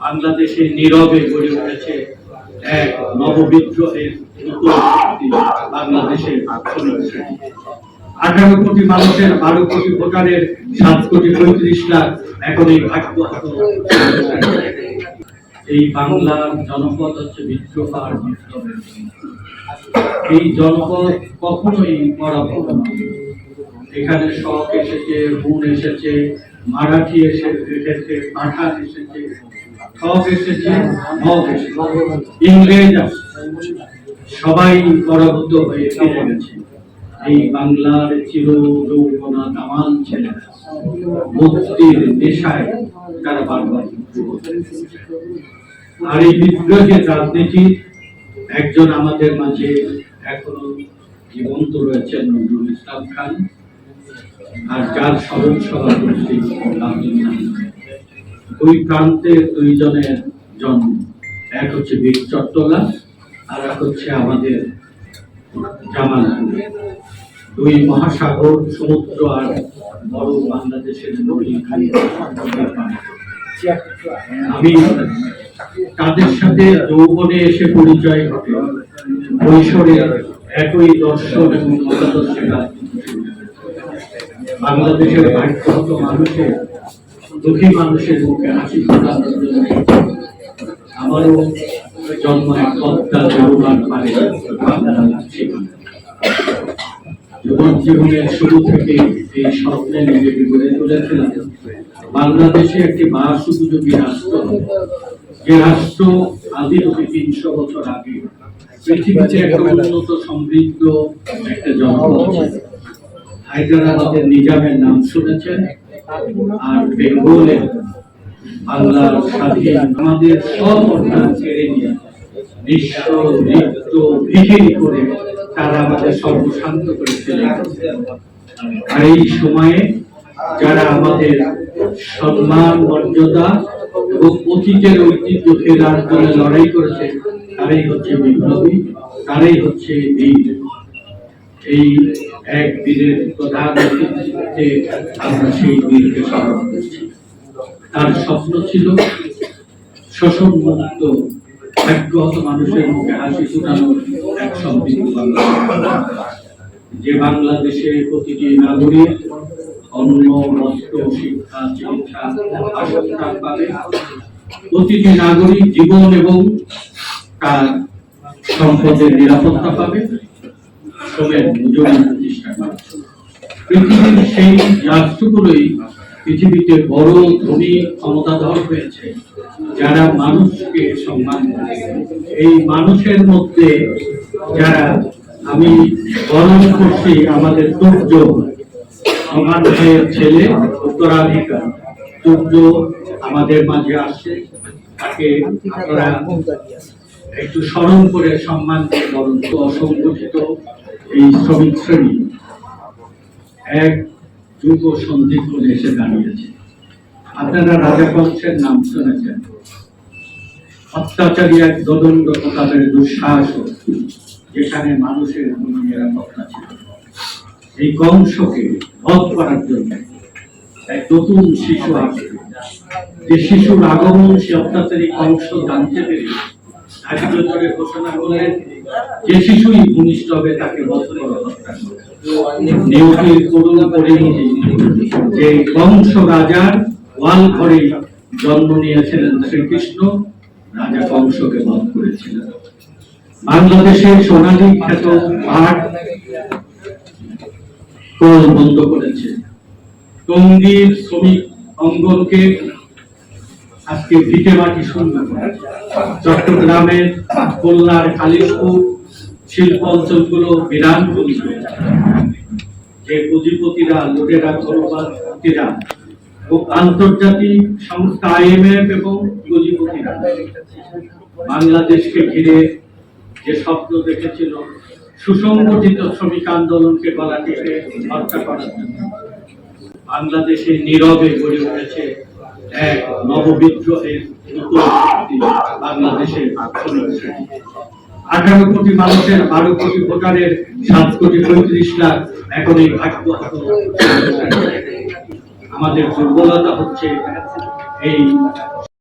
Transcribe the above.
বাংলাদেশে নীরবে গড়ে উঠেছে এক নববিদ্রোহের বাংলাদেশের আঠারো কোটি মানুষের, বারো কোটি ভোটারের, সাত কোটি পঁয়ত্রিশ লাখ এখন এই ভাগ্য এই বাংলার জনপদ হচ্ছে বিদ্রোহ আর বিপ্লবের এই জনপদ কখনোই পরাভূত নয়। এখানে শখ এসেছে, হুন এসেছে, মারাঠি এসে এসেছে, পাঠান এসেছে। সব সবাই পরাভূত হয়ে ফিরে গেছে এই বাংলার চির যৌবনা কামাল ছেলেরা নেশায় তারা বারবার আর এই বিদ্রোহের রাজনীতি একজন আমাদের মাঝে এখনও জীবন্ত রয়েছেন নজরুল ইসলাম খান আর যার স্মরণ সভা করছি। দুই প্রান্তে দুইজনের জন্ম। এক হচ্ছে বীর চট্টলা আর এক হচ্ছে আমাদের জামালপুর। দুই মহাসাগর, সমুদ্র আর বড় বাংলাদেশের আমি তাদের সাথে যৌবনে এসে পরিচয় ঘটে। কৈশোরে একই দর্শন এবং মতাদর্শে। বাংলাদেশের ভাগ্যগত মানুষের দুঃখী মানুষের মুখে হাসি ফোটানোর জন্য আমারও জন্ম এক পারে বাংলা জীবন জীবন জীবনের শুরু থেকে এই স্বপ্নে নিজেকে গড়ে তুলেছিলাম। বাংলাদেশে একটি উপযোগী রাষ্ট্র। যে রাষ্ট্র আদি অতি তিনশো বছর আগে পৃথিবীতে একটা উন্নত সমৃদ্ধ একটা ছিল। হায়দ্রাবাদের নিজামের নাম শুনেছেন? আর বেঙ্গলের বাংলার স্বাধীন আমাদের সব অর্থাৎ ছেড়ে নিয়ে নিঃস্ব নৃত্য ভিখিরি করে তারা আমাদের সর্বশান্ত করেছিলেন আর এই সময়ে যারা আমাদের সম্মান, মর্যাদা এবং অতীতের ঐতিহ্য ফেরার জন্য লড়াই করেছে, তারাই হচ্ছে বিপ্লবী, তারাই হচ্ছে বীর। এই এক বীরের অতিথিতে আমরা সেই স্মরণ করছি। তার স্বপ্ন ছিল শোষণ মুক্ত ভাগ্যহত মানুষের মুখে হাসি ফুটানোর এক সমৃদ্ধ যে বাংলাদেশে প্রতিটি নাগরিক অন্ন বস্ত্র শিক্ষা, চিকিৎসা পাবে। প্রতিটি নাগরিক জীবন এবং তার সম্পদের নিরাপত্তা পাবে। শ্রমের মজুরি প্রতিষ্ঠা পাবে পৃথিবীর সেই রাষ্ট্রগুলোই পৃথিবীতে বড় ধনী ক্ষমতাধর হয়েছে, যারা মানুষকে সম্মান করে। এই মানুষের মধ্যে যারা আমি বরণ করছি, আমাদের তুর্য আমার ভাইয়ের ছেলে, উত্তরাধিকার। তুর্য আমাদের মাঝে আসছে তাকে আপনারা একটু স্মরণ করে সম্মান দিয়ে বরণ অসংগঠিত এই শ্রমিক শ্রেণি এক যুগ সন্ধিক্ষণে এসে দাঁড়িয়েছে। আপনারা রাজা কংসের নাম শুনেছেন। অত্যাচারী এক দদণ্ড প্রতাপের দুঃসাহস যেখানে মানুষের কোনো নিরাপত্তা ছিল এই কংসকে বধ করার জন্য এক নতুন শিশু আসবে। যে শিশুর আগমন সে অত্যাচারী কংস জানতে পেরে যে কংস রাজার ওয়াল ঘরে জন্ম নিয়েছিলেন শ্রীকৃষ্ণ, রাজা কংসকে বধ করেছিলেন। বাংলাদেশের সোনালী খ্যাত পাট বন্ধ করেছে? টঙ্গীর শ্রমিক অঙ্গনকে আজকে ভিটে মাটি শূন্য চট্টগ্রামের খুলনার কালিশপুর শিল্প অঞ্চলগুলো বিরান যে পুঁজিপতিরা, লুটেরা ধনবাদীরা ও আন্তর্জাতিক সংস্থা আইএমএফ এবং পুঁজিপতিরা বাংলাদেশকে ঘিরে যে স্বপ্ন দেখেছিল, সুসংগঠিত শ্রমিক আন্দোলনকে গলা টিপে হত্যা করার জন্য। বাংলাদেশে নীরবে গড়ে উঠেছে এক নববিদ্রোহের আঠারো কোটি মানুষের, বারো কোটি ভোটারের, সাত কোটি পঁয়ত্রিশ লাখ এখন এই ভাগ্য আমাদের দুর্বলতা হচ্ছে এই